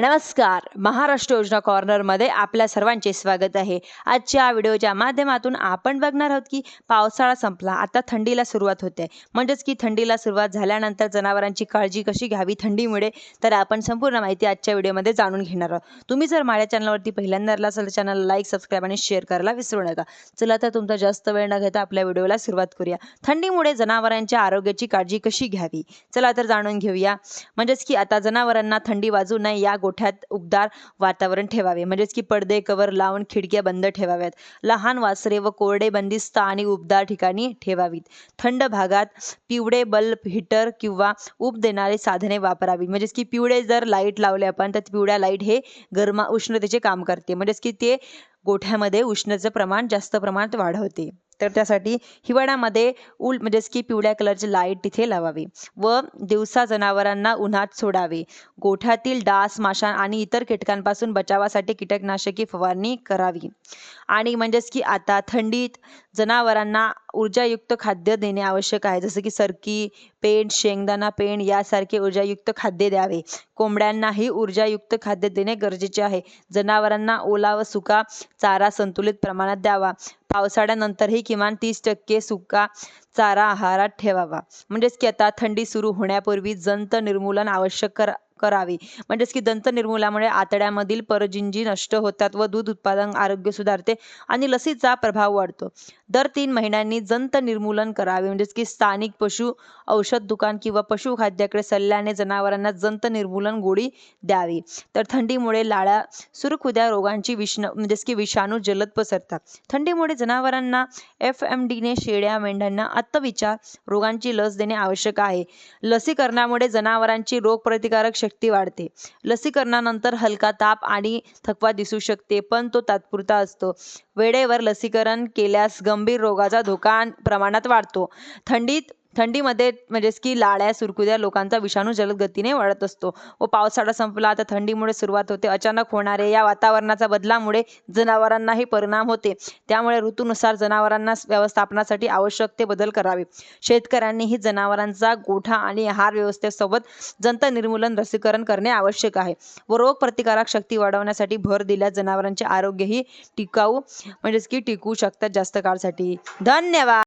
नमस्कार. महाराष्ट्र योजना कॉर्नरमध्ये आपल्या सर्वांचे स्वागत आहे. आजच्या व्हिडिओच्या माध्यमातून आपण बघणार आहोत की पावसाळा संपला. आता थंडीला सुरुवात होते. म्हणजेच की थंडीला सुरुवात झाल्यानंतर जनावरांची काळजी कशी घ्यावी थंडीमुळे? तर आपण संपूर्ण माहिती आजच्या व्हिडिओमध्ये जाणून घेणार आहोत. तुम्ही जर माझ्या चॅनलवरती पहिल्यांदा आला असेल तर चॅनलला लाईक सबस्क्राईब आणि शेअर करायला विसरू नका. चला तर तुमचा जास्त वेळ न घेता आपल्या व्हिडिओला सुरुवात करूया. थंडीमुळे जनावरांच्या आरोग्याची काळजी कशी घ्यावी? चला तर जाणून घेऊया. म्हणजेच की आता जनावरांना थंडी वाजू नये या गोठ्यात उबदार वातावरण ठेवावे. म्हणजेच की पडदे कवर लावून खिडक्या बंद ठेवाव्यात. लहान वासरे व कोरडे बंदिस्त आणि उबदार ठिकाणी ठेवावीत. थंड भागात पिवळे बल्ब हीटर किंवा ऊब देणारे साधने वापरावी म्हणजेच की पिवळे जर लाइट लावले आपण तर पिवळ्या लाइट हे गरमा उष्णतेचे काम करते. म्हणजेच की ते गोठ्यामध्ये उष्णतेचं प्रमाण जास्त प्रमाणात वाढवते. तर त्यासाठी हिवाळ्यामध्ये उल म्हणजेच की पिवळ्या कलरची लाइट तिथे लावावी व दिवसा जनावरांना उन्हात सोडावे. गोठ्यातील डास माशा आणि इतर कीटकांपासून बचावासाठी कीटकनाशके फवारणी करावी. आणि म्हणजेच की आता थंडीत जनावरांना ऊर्जायुक्त खाद्य देणे आवश्यक आहे. जसं की सरकी पेंड शेंगदाणा पेंड यासारखे ऊर्जायुक्त खाद्य द्यावे. कोंबड्यांनाही ऊर्जायुक्त खाद्य देणे गरजेचे आहे. जनावरांना ओला व सुका चारा संतुलित प्रमाणात द्यावा. पावसाळ्यानंतरही किमान तीस टक्के सुका चारा आहारात ठेवावा. म्हणजेच की आता थंडी सुरू होण्यापूर्वी जंत निर्मूलन आवश्यक करा करावे. म्हणजेच की दंत निर्मूलामुळे आतड्यामधील परजिंजी नष्ट होतात व दूध उत्पादन आरोग्य सुधारते आणि लसीचा प्रभाव वाढतो. दर तीन महिन्यांनी जंत निर्मूलन करावे. म्हणजेच की स्थानिक पशु औषध दुकान किंवा पशुखाद्याकडे सल्ल्याने जनावरांना जंत निर्मूलन गोळी द्यावी. तर थंडीमुळे लाळ्या सुरखुद्या रोगांची विष्ण म्हणजेच की विषाणू जलद पसरतात. थंडीमुळे जनावरांना एफ एम डीने शेळ्या मेंढ्यांना आत्मविचार रोगांची लस देणे आवश्यक आहे. लसीकरणामुळे जनावरांची रोगप्रतिकारक शक्ती वाढते. लसीकरणानंतर हलका ताप आणि थकवा दिसू शकते पण तो तात्पुरता असतो. वेळेवर लसीकरण केल्यास गंभीर रोगाचा धोका प्रमाणात वाढतो. थंडीत थंडीमध्ये म्हणजेच की लाळ्या सुरकुद्या लोकांचा विषाणू जलद गतीने वाढत असतो. व पावसाळा संपला आता थंडीमुळे सुरुवात होते. अचानक होणारे या वातावरणाचा बदलामुळे जनावरांनाही परिणाम होते. त्यामुळे ऋतूनुसार जनावरांना व्यवस्थापनासाठी आवश्यक ते बदल करावे. शेतकऱ्यांनीही जनावरांचा गोठा आणि आहार व्यवस्थेसोबत जंत निर्मूलन लसीकरण करणे आवश्यक आहे. व रोग प्रतिकारक शक्ती वाढवण्यासाठी भर दिल्यास जनावरांचे आरोग्यही टिकाऊ म्हणजेच की टिकू शकतात जास्त काळासाठी. धन्यवाद!